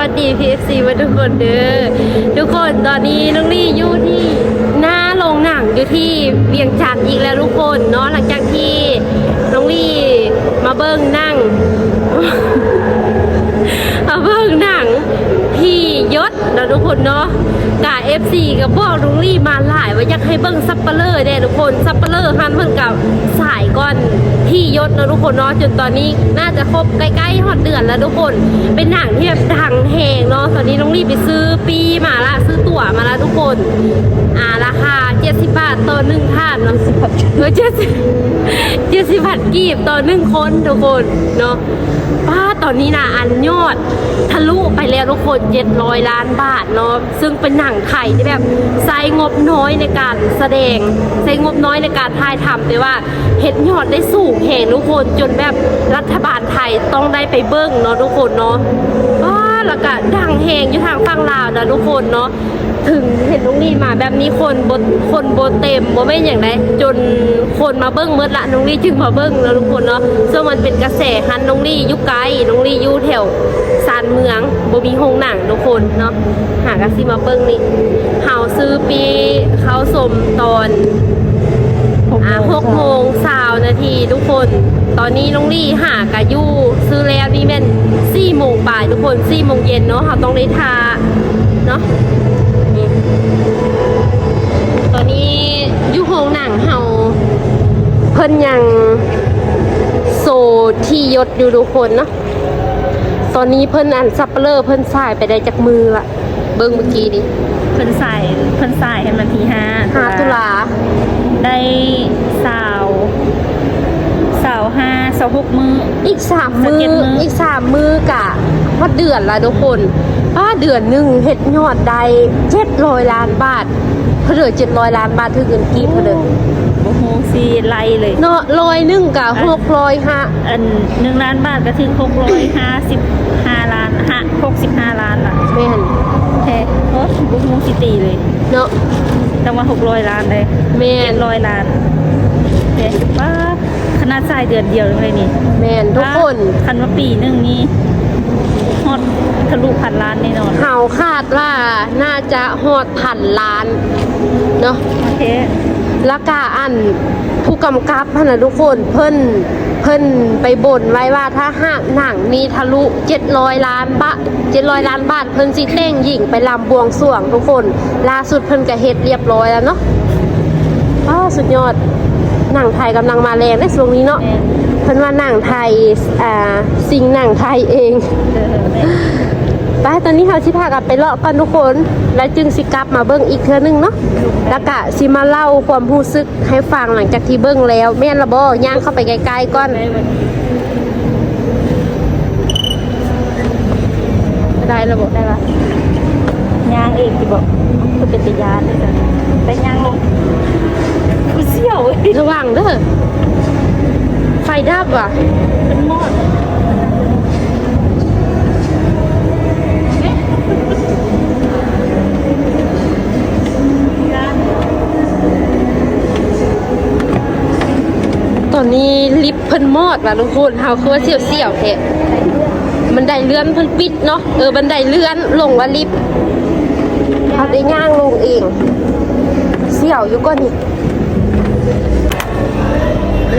สวัสดีพีเอฟซีมาทุกคนเด้อทุกคนตอนนี้น้องลี่อยู่ที่หน้าโรงหนังอยู่ที่เวียงจันทร์อีกแล้วทุกคนเนาะหลังจากที่น้องลี่มาเบิ้งนั่ง มาเบิ้งหนังพี่ยศนะทุกคนเนาะกาเอฟซีกับบอกลุงลี่มาหลายว่าอยากให้เบิ้งซัปเปอร์เลอร์แน่ทุกคนซัปเปอร์ฮันเพิ่นกับสายก่อนพี่ยศนะทุกคนเนาะจนตอนนี้น่าจะครบใกล้ๆฮอดเดือนแล้วทุกคน เป็นหนังที่แบบดังแหงเนาะตอนนี้น้องลี่ไปซื้อปีมาละซื้อตั๋วมาละทุกคน อ่าราคา 70บบาทต่อหนึ่งท่านเนาะเออเจ็ดสิบเจ็ดสิบบาทกีบต่อหนึ่งคนทุกคนเนาะป้าตอนนี้นะอันยอด ทะลุไปแล้วทุกคน700ล้านบาทเนาะซึ่งเป็นหนังไทยที่แบบใช้งบน้อยในการแสดงใช้งบน้อยในการถ่ายทำแต่ว่าเห็ดยอดได้สูงแห่งทุกคนจนแบบรัฐบาลไทยต้องได้ไปเบิ้งเนาะทุกคนเนาะ แล้วก็ดังแหงอยู่ทางฝั่งลาวนะทุกคนเนาะถึงเห็นลุงลี่มาแบบนี้คนบนคนโบเต็มบ่ไม่นอย่างไรจนคนมาเบิ้งเมื่อละน้องลี่จึงมาเบิ้งแล้วทุกคนเนาะซึ่งมันเป็นกระแสฮันน้องลี่อยุไกลน้องลี่อยู่แถวซานเมืองบ่มีโรงหนังทุกคนเนาะหากะสิมาเบิ้งนี่เฮาซื้อปีเขาสมตอนอ่าหกโมงสาวนาทีทุกคน ตอนนี้น้องลี่หากะยู่ซื้อแล้วนี่แม่นสี่โมงบ่ายทุกคนสี่โมงเย็นเนาะเขาต้องได้ทาเนาะตอนนี้อยุโรงหนังเฮาเพิ่นยังโซที่ยศอยู่ทุกคนเนาะตอนนี้เพิ่นอันซับเปลอร์เพิ่นสายไปได้จากมือละเบิ่งเมื่อกี้ดิเพิ่นใส่เพิ่นใส่ให้มันทีห้าห้าตุลาได้สาว สาวห้าสาวหกมือ อีกสามมืสักเจ็อดมื้ออีอีกสามมือกะพอเดือนละทุกคนป้าเดือนหนึ่งเฮ็ดยอดได้เจ็ดร้อยล้านบาทเพอเดือเจ็ดร้อยล้านบาทถึงเงินกีบเพอเดือโอ้โหสีไล่เลยเนาะร้อยหนึ่งกะหกร้อยห้าอันหนึ่งล้านบาทก็ถึงหกร้อยห้าสิบห้าล้านห้าหกสิบห้าล้านละแม่นแท้โอ้บุ้งสิตีเลย เนาะตั้งว่าหกร้อยล้านเลยแม่เจ็นดร้อยล้านเจ๊ป้า ขนาดใส่เดือนเดียวเลยนี่แม่นทุกคนคันว่าปีหนึ่งนี้ฮอดทะลุพันล้านแน่นอนเฮาคาดว่าน่าจะหอดพันล้านเนาะโอเคแล้วก็อันผู้กำกับพะนะทุกคนเพิ่นเพิ่นไปบ่นไว้ว่าถ้าหากหนังมีทะลุ700ล้านบาท700ล้านบาทเพิ่นสิแต่งหญิงไปลำบวงสรวงทุกคน ล่าสุดเพิ่นก็เฮ็ดเรียบร้อยแล้วเนาะอ้าสุดยอด หนังไทยกำลังมาแรงในช่วงนี้เนาะแม่นเพิ่นว่าหนังไทยอ่าสิ่งหนังไทยเองเออแม่นไปตอนนี้เราสิพากลับไปเลาะกันทุกคน แล้วจึงสิกลับมาเบิ้งอีกเทื่อนึงเนาะแล้วก็สิมาเล่าความรู้สึกให้ฟังหลังจากที่เบิ้งแล้ว แม่นละบ่ย่างเข้าไปใกล้ๆก่อนได้วันนี้ได้ระบบได้ปะย่างเองที่บอกคือเป็นตะยานเลยจ้ะแต่ย่างลงกูเสี่ยวเว้ย ระวังเด้อไฟดับว่ะเป็นมอดตอนนี้ลิฟต์เพิ่นมอดว่ะทุกคนเฮาคือว่าเสี่ยวๆแท้บันไดเลื่อนเพิ่นปิดเนาะเออบันไดเลื่อนลงว่าลิฟต์เฮาได้ย่างลงเอง เสี่ยวอยู่ก่อนนี่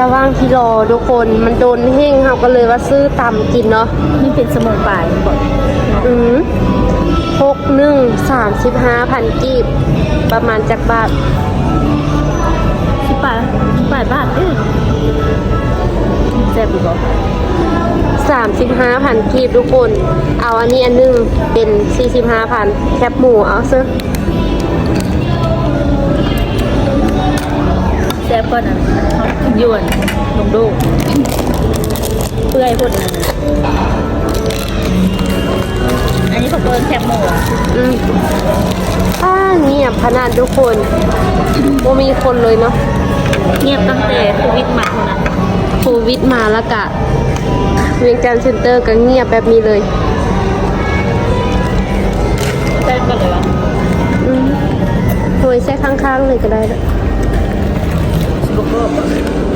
ระหว่างที่รอทุกคนมันโดนแห้งเฮาก็เลยว่าซื้อตำกินเนาะนี่เป็นสมองปลายบอกอืมหกหนึ่งสามสิบห้าพันกีบ ประมาณจากบาทสิบบาทสิบบาทบาทเอ้ยแซ่บอีกบอกสามสิบห้าพันกีบทุกคน เอาอันนี้อันหนึงเป็นสี่สิบห้าพันแคบหมูเอาซะ ซ่บก่อนอะยวนลงดูเปื่อยพดอันนั้นอันนี้เขาเปิดแคบหมูอะอืมอ้าเงียบขนาดทุกคนโมมีคนเลยเนาะเงียบตั้งแต่โควิดมาเท่านั้นโควิดมาแล้วกะเวียงจันทร์เซ็นเตอร์ก็เงียบแบบนี้เลยแซ่บก่อนเลยวะอืมโดยแค่ข้างๆเลยก็ได้ ล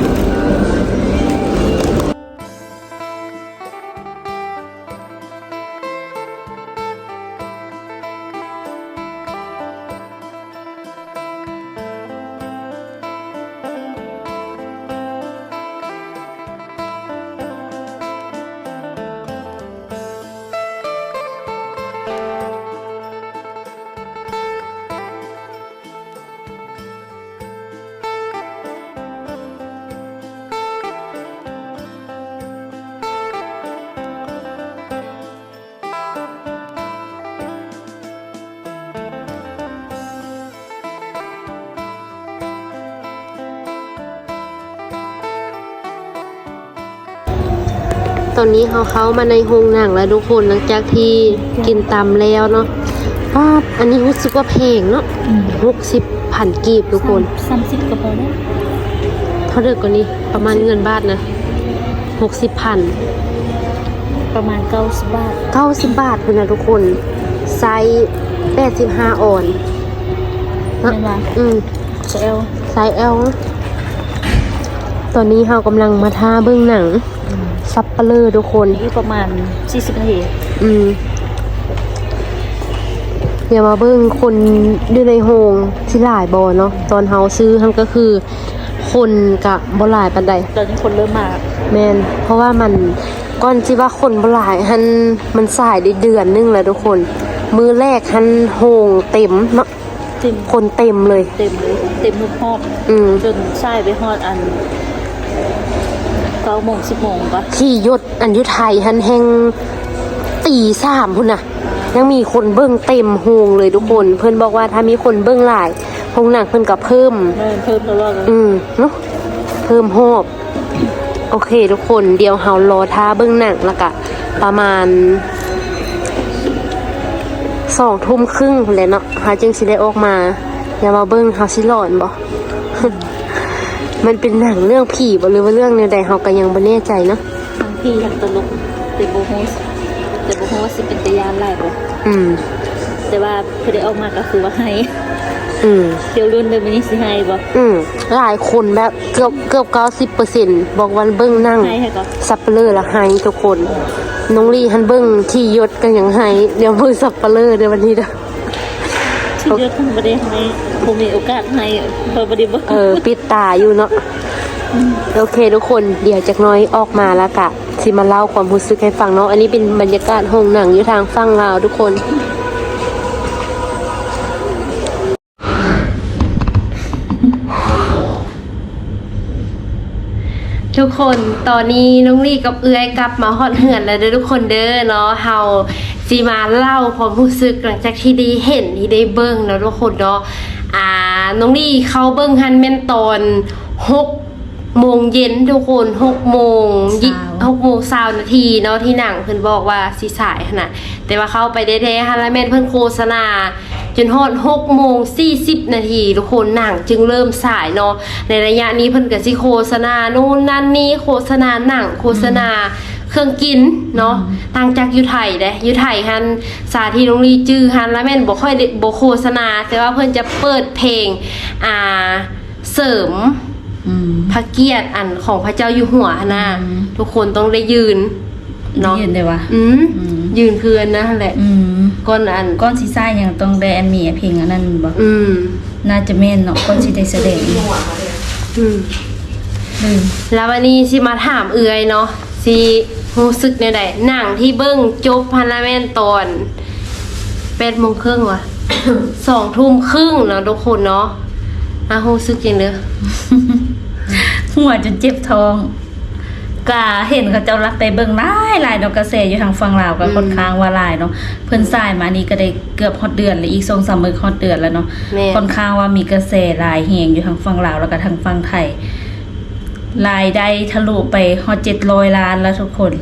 ตอนนี้เขาเข้ามาในโรงหนังแล้วทุกคนหลังจากที่กินตำแล้วเนาะอ้าวอันนี้รู้สึกว่าแพงเนาะหกสิบพันกีบทุกคนสามสิบก็พอแล้วเท่าเดิมกว่านี้ประมาณเงินบาทนะหกสิบพันประมาณเก้าสิบบาทเก้าสิบบาทคุณนะทุกคน ไซส์แปดสิบห้าออนไม่ว่าอืมเซลไซส์ L นะตอนนี้เรากำลังมาท่าเบื้องหนัง ซับเปลือทุกคนนี่ประมาณสี่สิบนาที อืมเดี๋ยวมาเบิ้งคนอยู่ในโฮงที่หลายบอเนาะตอนเฮาซื้อทั้งก็คือ คนกะบ่หลายปันใดตอนนี้คนเริ่มมาแมนเพราะว่ามันก่อนที่ว่าคนบ่หลายหันมันสายได้เดือนนึงแล้วทุกคน มือแรกหันโฮงเต็มเนาะเต็มคนเต็มเลย เต็มเลย เต็มทุกหอบอืมจนใช่ไปฮอดอัน เก้าโมงสิบโมงปะที่ยศอันยุไทยหันแห่งตีสามพุ่นน่ะ ยังมีคนเบิ้งเต็มโฮงเลยทุกคน เพิ่นบอกว่าถ้ามีคนเบิ้งหลายโฮงหนังเพิ่นก็เพิ่มเริ่ม เพิ่มตลอดเลยอืมเนาะเพิ่มหอบโอเคทุกคนเดี๋ยวเฮารอท่าเบื้องหนังแล้วก็ประมาณสองทุ่มครึ่งพุ่นแหละเนาะหาจึงสิได้ออกมา อย่ามาเบิ้งเฮาสิหลอนบ่ มันเป็นหนังเรื่องผีบ่หรือว่าเรื่องแนวใดเฮาก็ยังบ่แน่ใจเนาะทั้งพี่ทั้งตลกแต่โบโฮสแต่โบโฮสสิเป็นตะยานไล่บ่อืม แต่ว่าพอได้ออกมาก็คือว่าให้อืมเที่ยวรุ่นเดิมนี้สิให้บ่อืมหลายคนแบบเกือบเกือบ90%บอกวันเบิ้งหนั่งให้ให้ก็สับเปลือละไฮทุกคน น้องลี่ฮันเบิ้งที่ยศกันอย่างไฮเดี๋ยวเบิ้งสับเปลือเดี๋ยววันนี้เด้อ ที่เยอะทั้งบ่ได้ให้ผมมีโอกาสให้เพอบ่ได้บ่เออปิดตาอยู่เนาะโอเคทุกคนเดี๋ยวจากหน้อยออกมาแล้วกะสิมาเล่าความรู้สึกให้ฟังเนาะอันนี้เป็นบรรยากาศห้องหนังอยู่ทางฝั่งลาวทุกคน ทุกคนตอนนี้น้องลี่กับเอื้อยกลับมาฮอดเหือนแล้วเด้อทุกคนเด้อเนาะเฮาสิมาเล่าความรู้สึกหลังจากที่ได้เห็นที่ได้เบิ่งเนาะทุกคนเนาะอ่าน้องลี่เขาเบิ่งฮันแม่นตอนหกโมงเย็นทุกคนหกโมงยี่หกโมงสาวนาทีเนาะที่หนังเพิ่นบอกว่าสิสายขนาดแต่ว่าเข้าไปได้แท้ฮันแล้วแม่นเพิ่นโฆษณา จนฮอด6โมง40นาทีทุกคนหนังจึงเริ่มสายเนาะในระยะนี้เพิ่นก็สิโฆษณานู่นนั่นนี่โฆษณาหนังโฆษณาเครื่องกินเนาะต่างจากอยู่ไทยเด้อยู่ไทยฮันสาธิตโรงรีจื้อฮันแล้วแม่นบ่ค่อยได้บ่โฆษณา แต่ว่าเพิ่นจะเปิดเพลงอ่าเสริมอืมพระเกียรติอันของพระเจ้าอยู่หัวหั่นนะอืมทุกคนต้องได้ยืนเนาะยืนได้วะอืมอืม ยืนคืออันนั้นแหละอืมก้อนอันก้อนสีซ่ายังต้องได้อันมีเพลงอันนั้นบ่อืมน่าจะแม่นเนาะก้อนสิได้แสดงอืมลืมแล้ววันนี้สิมาถามเอือยเนาะสิรู้สึกในใดหนังที่เบิ้งจบพันละแม่นตอนแปดโมงครึ่งวะสองทุ่มครึ่งเนาะทุกคนเนาะอะรู้สึกยังเด้อหัวจนเจ็บท้อง กะเห็นเขาเจ้ารักไปเบิ่งหลายหลายดอกกระแสอยู่ทางฝั่งลาวก็ค่อนข้างว่าหลายเนาะเพิ่นสายมานี่ก็ได้เกือบฮอดเดือนแล้วอีก2-3มื้อฮอดเดือนแล้วเนาะแม่ค่อนข้างว่ามีกระแสหลายแหงอยู่ทางฝั่งลาวแล้วก็ทางฝั่งไทยรายได้ทะลุไปฮอด700ล้านแล้วทุกคน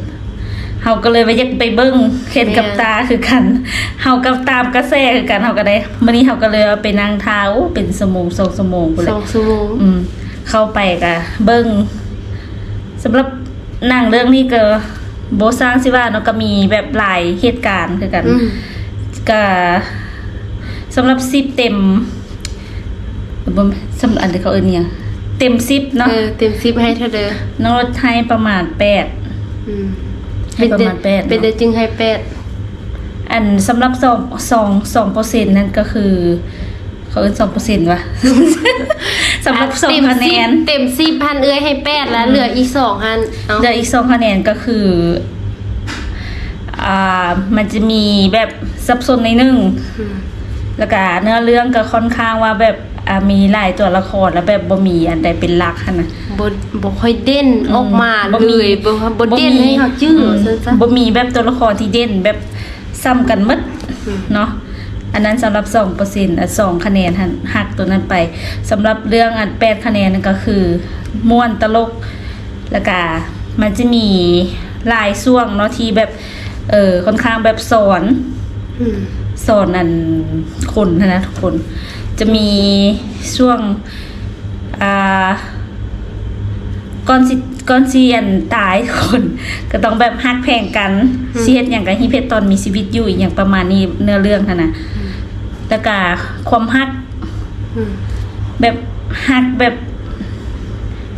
เฮาก็เลยว่าอยากไปเบิ่งเห็นกับตาคือกันเฮากับตามกระแสคือกันเฮาก็ได้มื้อนี้เฮาก็เลยเอาไปนั่งทาโอ้เป็นชั่วโมงสองชั่วโมงพุ่นแหสละ องชั่วโมง อืมเข้าไปกะเบิ้งสำหรับ หนังเรื่องนี้ก็โบสร้างสิว่าเนาะก็มีแบบหลายเหตุการณ์คือกันอืมก็สำหรับซิปเต็มบ่สำหรับอันที่เขาเอิ้นเนี่ยงเต็มซิปเนาะเออเต็มซิปให้เธอเด้อน้องรถให้ประมาณแปดอืมให้ประมาณแปดเนอะเป็นเดจึงให้แปดอันสำหรับสองสองสองเปอร์เซ็นต์นั่นก็คือ เขาเอิ้นสองเปอร์เซ็นต์วะสำหรับสองเต็มคะแนสิบนเต็มสิบพันเอื้อยให้แปดแล้ว เหลืออีกสองพันเอาเหลืออีกสองคะแนนก็คืออ่ามันจะมีแบบซับซ้อนในหนึ่งอืมแล้วก็เนื้อเรื่องก็ค่อนข้างว่าแบบอ่ามีหลายตัวละครแล้วแบบบ่มีอันใดเป็นหลักหั้นนะบบ่ค่อยเด่นออกมาบ่เลยบ่บ่เด่นให้เขาจื้อมซะซะบ่มีแบบตัวละครที่เด่นแบบซ้ำกันหมดอืมเนาะ อันนั้นสำหรับ2%อะ2คะแนนหักตัวนั้นไปสำหรับเรื่องอัน8คะแนนก็คือม่วนตลกแล้วก็มันจะมีลายช่วงเนาะที่แบบเออค่อนข้างแบบสอนสอนอันคนนะนะทุกคน จะมีช่วงอ่าก่อนสิก่อนสิอันตายคน ก็ต้องแบบฮักแพงกันเสียดอย่างกับฮิเพชรตอนมีชีวิตอยู่อย่างประมาณนี้เนื้อเรื่องนะนะ แล้วก็ความฮักอืมแบบฮักแบบ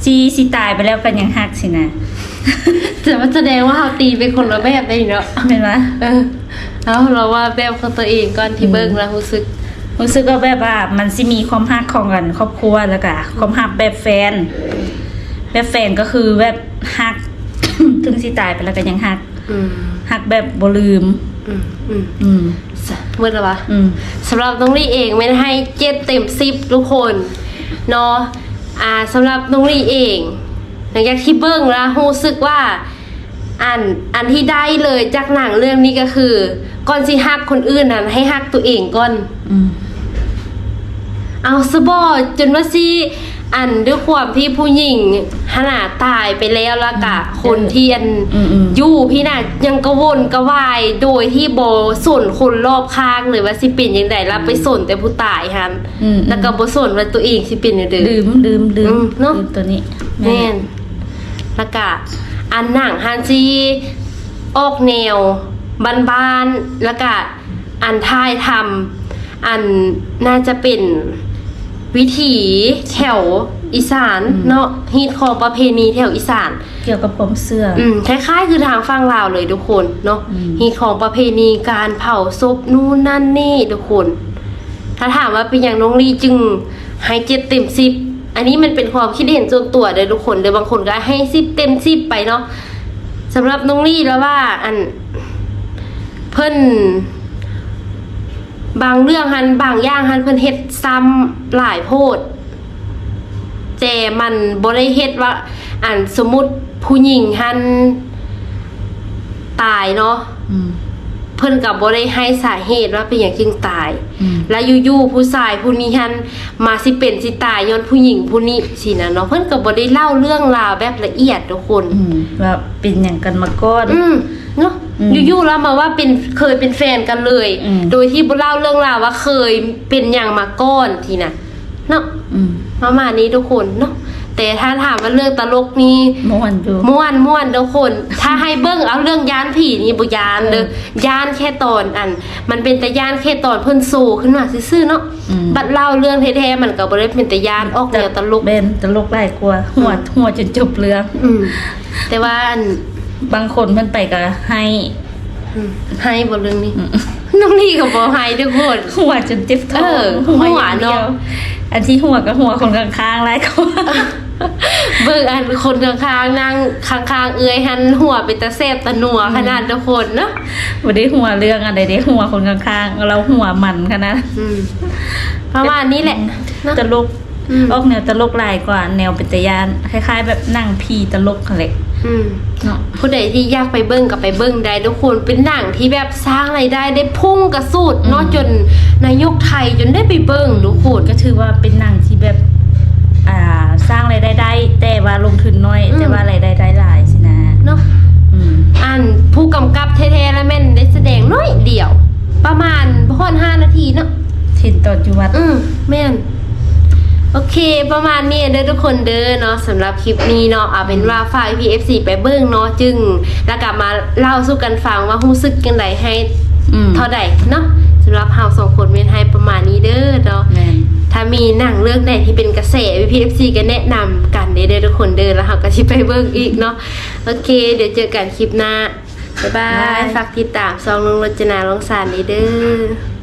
ซีสิตายไปแล้วกันยังฮักสินะแต่ว่าแสดงว่าเราตีเป็นคนละแบบได้เนาะเห็นไหมเออเอาเราว่าแบบของตัวเองก่อนที่เบิ่งแล้วรู้สึกรู้สึกว่าแบบว่ามันสิมีความฮักของกัน ครอบครัวแล้วก็ความฮักแบบแฟน แบบแฟนก็คือแบบฮักถึงสิตายไปแล้วก็ยังฮักอืมฮักแบบบ่ลืม อืมอืมอืม เมื่อไรวะอืม สำหรับน้องลี่เองไม่ได้ให้เจ็ดเต็มสิบทุกคนเนาะอ่าสำหรับน้องลี่เอง หลังจากที่เบิ้งแล้วรู้สึกว่าอันอันที่ได้เลยจากหนังเรื่องนี้ก็คือ ก่อนสิฮักคนอื่นนั้นให้ฮักตัวเองก่อน อืม เอาสบอจนว่าสิ อันด้วยความที่ผู้หญิงขนาดตายไปแล้วและกะ คนที่อันอืมอืมอยู่พี่น่ะยังกระวนกระวายโดยที่โบสนคนรอบข้างเลยว่าสิเป็นยังไงรับไปสนแต่ผู้ตายฮันอืมแล้วก็บ่สนว่าตัวเองสิเป็นยังไง ลืมลืมลือืมมเนอะ ลืมตัวนี้แม่นแล้วก็อันหนังฮันซีออกแนวบ้านๆแล้วก็อันท้ายทำอันน่าจะเป็น วิถีแถวอีสานเนาะฮีตของประเพณีแถวอีสาน เกี่ยวกับความเสื่ออืมคล้ายๆ คือทางฝั่งลาวเลยทุกคนเนาะอืมฮีตของประเพณีการเผาศพนู่นนั่นนี่ทุกคน ถ้าถามว่าเป็นอย่างน้องลีจึงให้เจ็ดเต็มสิบอันนี้มันเป็นความคิดเห็นส่วนตัวเลยทุกคนเลยบางคนก็ให้สิบเต็มสิบไปเนาะสำหรับน้องลี่แล้วว่าอันเพิ่น บางเรื่องฮันบางอย่างฮันเพิ่นเฮ็ดซ้ำหลายโพดแต่มันบ่ได้เฮ็ดว่าอันสมมุติผู้หญิงหันตายเนาะอืม เพิ่นกับบ่ได้ให้สาเหตุว่าเป็นอย่างจึงตายอืมแล้วอยู่ๆผู้ชายผู้นี้หันมาสิเป็นสิตายย้อนผู้หญิงผู้นี้สินะเนาะเพิ่นก็บ่ได้เล่าเรื่องราวแบบละเอียดทุกคนอืมว่าเป็นอย่างกันมาก่อนอืมเนาะอืมอยู่ๆแล้วมาว่าเป็นเคยเป็นแฟนกันเลยอืมโดยที่บ่เล่าเรื่องราวว่าเคยเป็นอย่างมาก่อนทีน่ะเนาะอืมประมาณนี้ทุกคนเนาะ แต่ถ้าถามว่าเรื่องตลกนี่ม่วนอยู่ม่วนม่วนทุกคน ถ้าให้เบิ้งเอาเรื่องยานผีนี่บุยานเด้อยานแค่ตอนอัน มันเป็นแต่ยานแค่ตอนเพิ่นสู่ขึ้นมาซื่อๆเนาะอืมบัดเล่าเรื่องแท้ๆมันก็บ่ได้เป็นแต่ยานออกแนวตลกเบนตลกหลายกว่าหัวหัวจนจบเรื่องอืมแต่ว่าอันบางคนเพิ่นไปก็ให้อืมให้บ่เรื่องนี้อืมน้องนี่ก็บ่ให้ทุกคนหัวจนเจ็บท้อเองอหัวหัวอย่างเดียวเนอะอันที่หัวกับหัวคนข้างๆหลายกว่า เบิ่งอันคนข้างๆนั่งข้างๆเอื้อยหันหัวเป็นตาแซ่บตาหนัวขนาดทุกคนเนาะบ่ได้หัวเรื่องอะไรได้หัวคนข้างๆเราหัวมันขนาดอืมประมาณนี้แหละเนาะตลกอืมออกแนวตลกหลายกว่า แนวเป็นตะยานคล้าย ๆ แบบนั่งพีตลกอะไรอืมเนาะผู้ใดที่อยากไปเบิ้งกับไปเบิ้งได้ทุกคนเป็นหนังที่แบบสร้างรายได้ได้พุ่งกระสุดอืมเนาะจนนายกไทยจนได้ไปเบิ้งทุกคนก็ถือว่าเป็นหนังที่แบบอ่า สร้างรายได้ได้ แต่ว่าลงทุนน้อย แต่ว่ารายได้ได้หลายสินะเนาะอืมอันผู้กำกับแท้ๆแล้วแม่นได้แสดงน้อยเดียว ประมาณพ่อนห้านาทีเนาะเทินตอนจุวัดอืมแม่นโอเค ประมาณนี้เด้อทุกคนเด้อเนาะสำหรับคลิปนี้เนาะเอาเป็นว่าฝาก PFC ไปเบิ้งเนาะจึง แล้วกลับมาเล่าสู่กันฟังว่ารู้สึกยังไงให้อืม เท่าใดเนาะสำหรับเฮาสองคนเมนให้ประมาณนี้เด้อเนาะ แม่น ถ้ามีหนังเรื่องไหนที่เป็นกระแส PFC ก็แนะนำกันเด้อเด้อทุกคนเด้อแล้วเฮาก็สิไปเบิ่งอีกเนาะโอเค เดี๋ยวเจอกันคลิปหน้าบ๊ายบายฝากติดตามซองลงรจนาลงสารนี้เด้อ